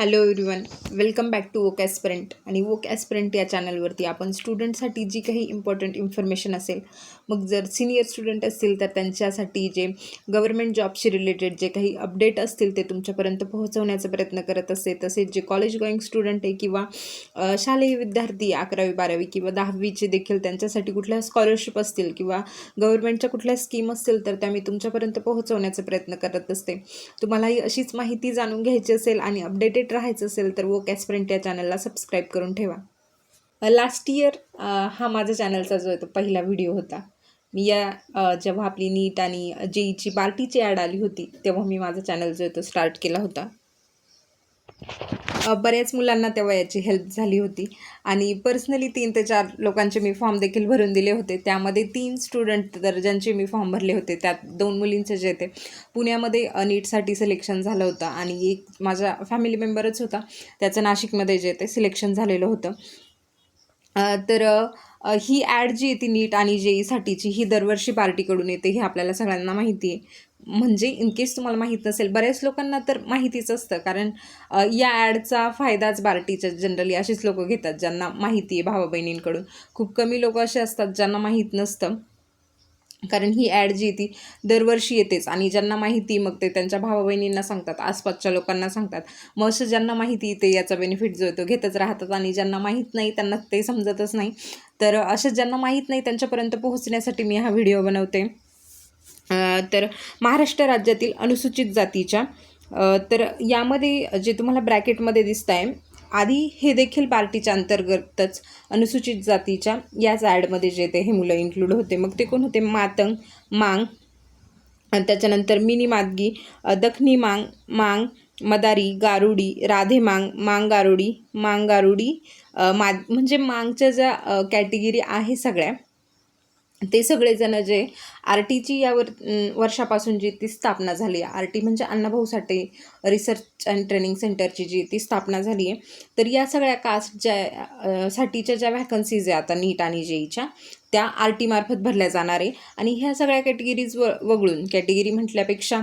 Hello everyone welcome back to woke aspirant आणि woke aspirant या चॅनलवरती आपण स्टुडंटसाठी जी काही इम्पॉर्टंट इन्फॉर्मेशन असेल मग जर सिनियर स्टुडंट असतील तर त्यांच्यासाठी जे गव्हर्मेंट जॉबशी रिलेटेड जे काही अपडेट असतील ते तुमच्यापर्यंत पोहोचवण्याचा प्रयत्न करत असते तसेच जे कॉलेज गोईंग स्टुडंट आहे किंवा शालेय विद्यार्थी अकरावी बारावी किंवा दहावीचे देखील त्यांच्यासाठी कुठल्या स्कॉलरशिप असतील किंवा गव्हर्मेंटच्या कुठल्या स्कीम असतील तर त्या मी तुमच्यापर्यंत पोहोचवण्याचा प्रयत्न करत असते. तुम्हालाही अशीच माहिती जाणून घ्यायची असेल आणि अपडेटेड राहायचं असेल तर वो कॅस्परंट या चॅनलला सबस्क्राईब करून ठेवा. लास्ट इयर हा माझ्या चॅनलचा जो आहे तो पहिला व्हिडिओ होता. मी या जेव्हा आपली नीट आणि जेईची बार्टीची ॲड आली होती तेव्हा मी माझा चॅनल जो आहे तो स्टार्ट केला होता. बऱ्याच मुलांना तेव्हा याची हेल्प झाली होती. आणि पर्सनली तीन ते चार लोकांचे मी फॉर्म देखील भरून दिले होते. त्यामध्ये तीन स्टुडंट तर ज्यांचे मी फॉर्म भरले होते. त्यात दोन मुलींचे जे ते पुण्यामध्ये नीटसाठी सिलेक्शन झालं होतं. आणि एक माझा फॅमिली मेंबरच होता. त्याचं नाशिकमध्ये जे ते सिलेक्शन झालेलं होतं. तर ही ॲड जी येते नीट आणि जेईसाठीची ही दरवर्षी पार्टीकडून येते हे आपल्याला सगळ्यांना माहिती आहे. म्हणजे इनकेस तुम्हाला माहीत नसेल बऱ्याच लोकांना तर माहितीच असतं कारण या ॲडचा फायदाच बार्टीच्या जनरली असेच लोक घेतात ज्यांना माहिती आहे भावा बहिणींकडून खूप कमी लोक असे असतात ज्यांना माहीत नसतं. कारण ही ॲड जी ती दरवर्षी येतेच आणि ज्यांना माहिती मग ते त्यांच्या भावा बहिणींना सांगतात आसपासच्या लोकांना सांगतात. मग असं ज्यांना माहिती ते याचा बेनिफिट जो येतो घेतच राहतात आणि ज्यांना माहीत नाही त्यांना ते समजतच नाही. तर अशा ज्यांना माहीत नाही त्यांच्यापर्यंत पोहोचण्यासाठी मी हा व्हिडिओ बनवते. तर महाराष्ट्र राज्यातील अनुसूचित जातीच्या तर यामध्ये जे तुम्हाला ब्रॅकेटमध्ये दिसत आहे आधी हे देखील पार्टीच्या अंतर्गतच अनुसूचित जातीच्या याच ॲडमध्ये जे ते हे मुलं इन्क्लूड होते. मग ते कोण होते? मातंग मांग. आणि त्याच्यानंतर मिनी मादगी दखनी मांग मांग मदारी गारुडी राधे मांग मांग गारुडी मांग गारुडी माद म्हणजे मांगच्या ज्या कॅटेगरी आहे सगळ्या ते सगळेजण जे आर टीची या वर वर्षापासून जी ती स्थापना झाली आहे आर टी म्हणजे Annabhau Sathe research and training सेंटरची जी ती स्थापना झाली आहे तर या सगळ्या कास्ट ज्या साठीच्या ज्या व्हॅकन्सीज आहे आता नीट आणि जेईच्या त्या आर टीमार्फत भरल्या जाणार आहे. आणि ह्या सगळ्या कॅटेगरीज व वगळून कॅटेगरी म्हटल्यापेक्षा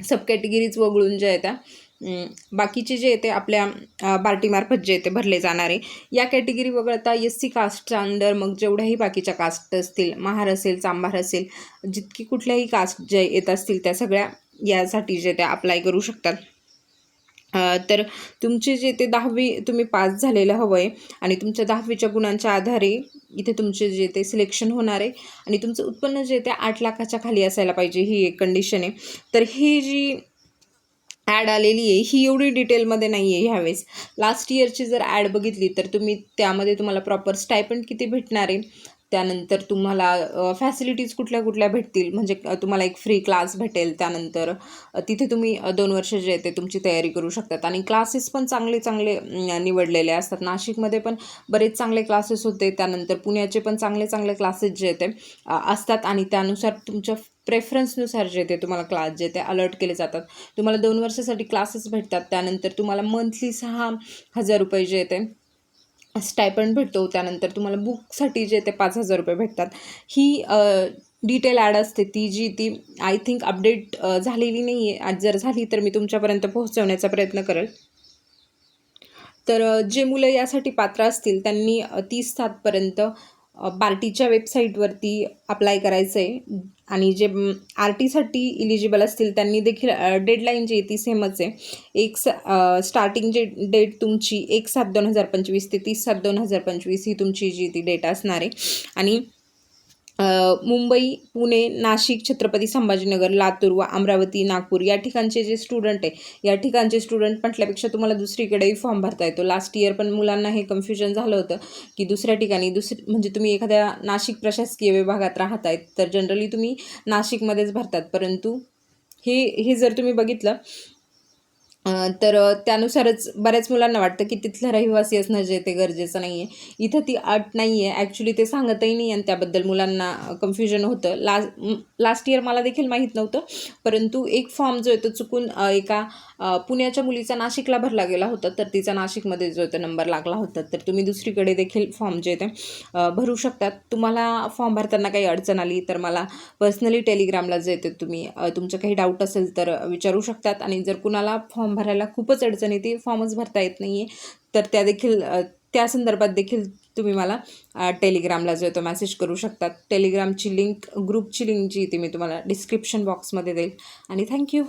सब कॅटेगरीज वगळून ज्या आहेत त्या बाकीचे जे येते ते आपल्या पार्टीमार्फत बार्टीमार्फत जे येते ते भरले जाणारे या कॅटेगरी वगळता एस सी कास्टच्या अंडर मग जेवढ्याही बाकीच्या कास्ट असतील महार असेल चांभार असेल जितकी कुठल्याही कास्ट जे येत असतील त्या सगळ्या यासाठी जे ते अप्लाय करू शकतात. तर तुमचे जे ते दहावी तुम्ही पास झालेलं हवं आहे आणि तुमच्या दहावीच्या गुणांच्या आधारे इथे तुमचे जे ते सिलेक्शन होणार आहे आणि तुमचं उत्पन्न जे ते आठ लाखाच्या खाली असायला पाहिजे ही एक कंडिशन आहे. तर ही जी ॲड आलेली आहे. ही एवढी डिटेलमध्ये नाही आहे ह्यावेळेस. लास्ट इयरची जर ॲड बघितली तर तुम्ही त्यामध्ये तुम्हाला प्रॉपर स्टायपंड किती भेटणार आहे? त्यानंतर तुम्हाला फॅसिलिटीज कुठल्या कुठल्या भेटतील? म्हणजे तुम्हाला एक फ्री क्लास भेटेल त्यानंतर तिथे तुम्ही दोन वर्ष जे आहे ते तुमची तयारी करू शकतात. आणि क्लासेस पण चांगले चांगले निवडलेले असतात. नाशिकमध्ये पण बरेच चांगले क्लासेस होते. त्यानंतर पुण्याचे पण चांगले चांगले क्लासेस जे आहेत ते असतात. आणि त्यानुसार तुमच्या प्रेफरन्सनुसार जे ते तुम्हाला क्लास जे ते अलर्ट केले जातात. तुम्हाला दोन वर्षासाठी क्लासेस भेटतात. त्यानंतर तुम्हाला मंथली सहा हजार रुपये जे ते स्टायपंड भेटतो त्यानंतर तुम्हाला बुकसाठी जे ते पाच हजार रुपये भेटतात. ही डिटेल ॲड असते ती जी ती आय थिंक अपडेट झालेली नाही आहे आज जर झाली तर मी तुमच्यापर्यंत पोहोचवण्याचा प्रयत्न करेल. तर जे मुलं यासाठी पात्र असतील त्यांनी तीस सातपर्यंत पार्टीच्या वेबसाईटवरती अप्लाय करायचं आहे आणि जे आर टीसाठी इलिजिबल असतील त्यांनी देखील डेडलाईन जी आहे ती सेमच आहे. एक स स्टार्टिंग जे डेट तुमची एक सात दोन हजार पंचवीस ते तीस सात दोन हजार पंचवीस ही तुमची जी ती डेट असणार आहे. आणि मुंबई पुणे नाशिक छत्रपती संभाजीनगर लातूर व अमरावती नागपूर या ठिकाणचे जे स्टुडंट आहे या ठिकाणचे स्टुडंट म्हटल्यापेक्षा तुम्हाला दुसरीकडेही फॉर्म भरता येतो. लास्ट इयर पण मुलांना हे कन्फ्युजन झालं होतं की दुसऱ्या ठिकाणी दुसरी म्हणजे तुम्ही एखाद्या नाशिक प्रशासकीय विभागात राहत आहेत तर जनरली तुम्ही नाशिकमध्येच भरतात. परंतु हे हे जर तुम्ही बघितलं तर त्यानुसारच बऱ्याच मुलांना वाटतं की तिथलं रहिवासी असणं जे ते गरजेचं नाही आहे इथं ती अट नाही आहे ॲक्च्युली ते सांगतही नाही आणि त्याबद्दल मुलांना कन्फ्युजन होतं. लास्ट लास्ट इयर मला देखील माहीत नव्हतं. परंतु एक फॉर्म जो आहे तो चुकून एका पुण्याच्या मुलीचा नाशिकला भरला गेला होता तर तिचा नाशिकमध्ये जो आहे नंबर लागला होता तर तुम्ही दुसरीकडे देखील फॉर्म जे ते भरू शकतात. तुम्हाला फॉर्म भरताना काही अडचण आली तर मला पर्सनली टेलिग्रामला जे ते तुम्ही तुमचं काही डाऊट असेल तर विचारू शकतात. आणि जर कुणाला फॉर्म भरायला खूपच अडचण येते फॉर्मच भरता येत नाही आहे तर त्या देखील त्या संदर्भात देखील तुम्ही मला टेलिग्रामला जो आहे तो मेसेज करू शकतात. टेलिग्रामची लिंक ग्रुपची लिंक जी ती मी तुम्हाला डिस्क्रिप्शन बॉक्समध्ये देईल. आणि थँक्यू